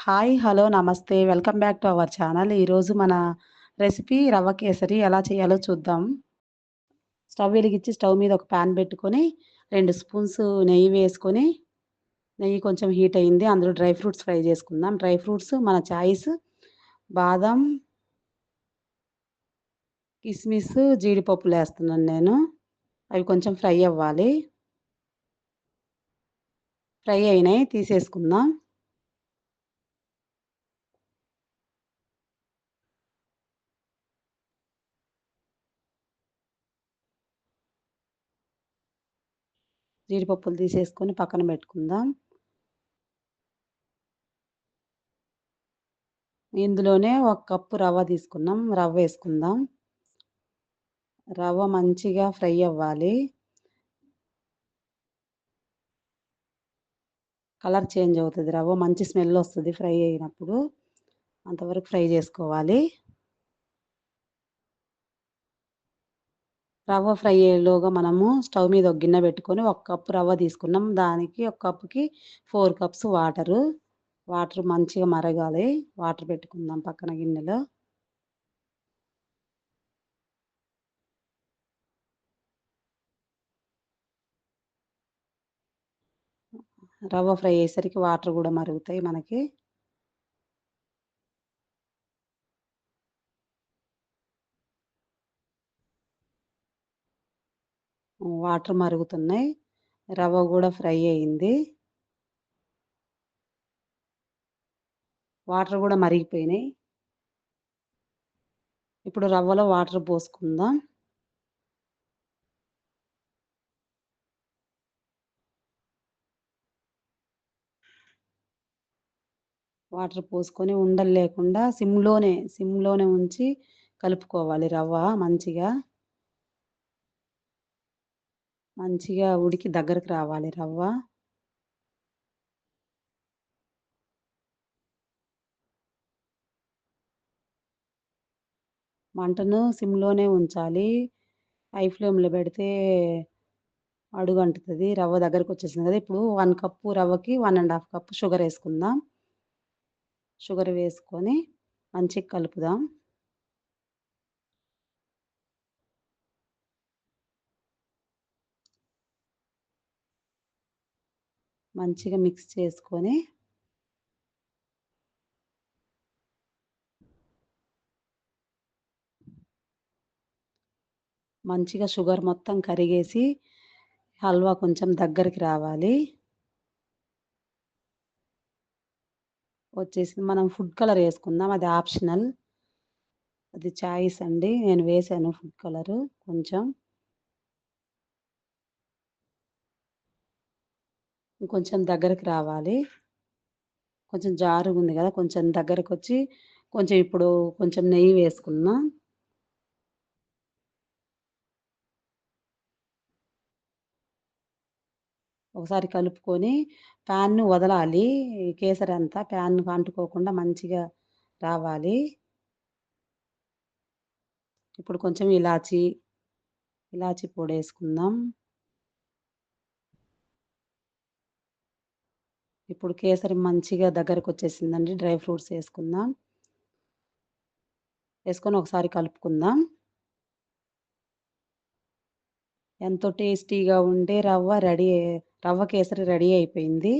Hi! Hello! నమస్తే. Welcome back to our channel. ఈరోజు మన రెసిపీ రవ్వ కేసరి ఎలా చేయాలో చూద్దాం. స్టవ్ వెలిగించి స్టవ్ మీద ఒక ప్యాన్ పెట్టుకొని రెండు స్పూన్స్ నెయ్యి వేసుకొని, నెయ్యి కొంచెం హీట్ అయింది. అందులో డ్రై ఫ్రూట్స్ ఫ్రై చేసుకుందాం. డ్రై ఫ్రూట్స్ మన చాయిస్ బాదం కిస్మిస్, జీడిపప్పులేస్తున్నాను నేను. అవి కొంచెం ఫ్రై అవ్వాలి. ఫ్రై అయినాయి తీసేసుకుందాం. జీడిపప్పులు తీసేసుకొని పక్కన పెట్టుకుందాం. ఇందులోనే ఒక కప్పు రవ్వ తీసుకున్నాం. రవ్వ వేసుకుందాం. రవ్వ మంచిగా ఫ్రై అవ్వాలి. కలర్ చేంజ్ అవుతుంది రవ్వ మంచి స్మెల్ వస్తుంది ఫ్రై అయినప్పుడు. అంతవరకు ఫ్రై చేసుకోవాలి. రవ్వ ఫ్రై అయ్యేలోగా మనము స్టవ్ మీద ఒక గిన్నె పెట్టుకొని ఒక కప్పు రవ్వ తీసుకున్నాం. దానికి ఒక కప్పుకి ఫోర్ కప్స్ వాటరు. వాటర్ మంచిగా మరగాలి. వాటర్ పెట్టుకుందాం పక్కన గిన్నెలో. రవ్వ ఫ్రై అయ్యేసరికి వాటర్ కూడా మరుగుతాయి మనకి. వాటర్ మరుగుతున్నాయి. రవ్వ కూడా ఫ్రై అయింది. వాటర్ కూడా మరిగిపోయినాయి. ఇప్పుడు రవ్వలో వాటర్ పోసుకుందాం. వాటర్ పోసుకొని ఉండలు లేకుండా సిమ్‌లోనే, సిమ్‌లోనే ఉంచి కలుపుకోవాలి రవ్వ మంచిగా. మంచిగా ఉడికి దగ్గరకు రావాలి రవ్వ. మంటను సిమ్‌లోనే ఉంచాలి. హై ఫ్లేమ్‌లో పెడితే అడుగు అంటుతుంది రవ్వ దగ్గరకొచ్చేసింది కదా! ఇప్పుడు one cup రవ్వకి one and half cup sugar వేసుకుందాం షుగర్ వేసుకొని మంచిగా కలుపుదాం. మంచిగా మిక్స్ చేసుకొని మంచిగా షుగర్ మొత్తం కరిగేసి హల్వా కొంచెం దగ్గరికి రావాలి. వచ్చేసి మనం ఫుడ్ కలర్ వేసుకుందాం అది ఆప్షనల్. అది చాయిస్ అండి. నేను వేసాను ఫుడ్ కలరు కొంచెం. ఇంకొంచెం దగ్గరకు రావాలి. కొంచెం జారుగుంది కదా! కొంచెం దగ్గరకొచ్చి కొంచెం ఇప్పుడు కొంచెం నెయ్యి వేసుకుందాం. ఒకసారి కలుపుకొని ప్యాన్ను వదలాలి. కేసరి అంతా ప్యాన్ అంటుకోకుండా మంచిగా రావాలి. ఇప్పుడు కొంచెం ఇలాచీ, ఇలాచీ పొడేసుకుందాం. ఇప్పుడు కేసరి మంచిగా దగ్గరకు వచ్చేసిందండి డ్రై ఫ్రూట్స్ వేసుకుందాం వేసుకొని ఒకసారి కలుపుకుందాం. ఎంతో టేస్టీగా ఉండే రవ్వ రెడీ రవ్వ కేసరి రెడీ అయిపోయింది.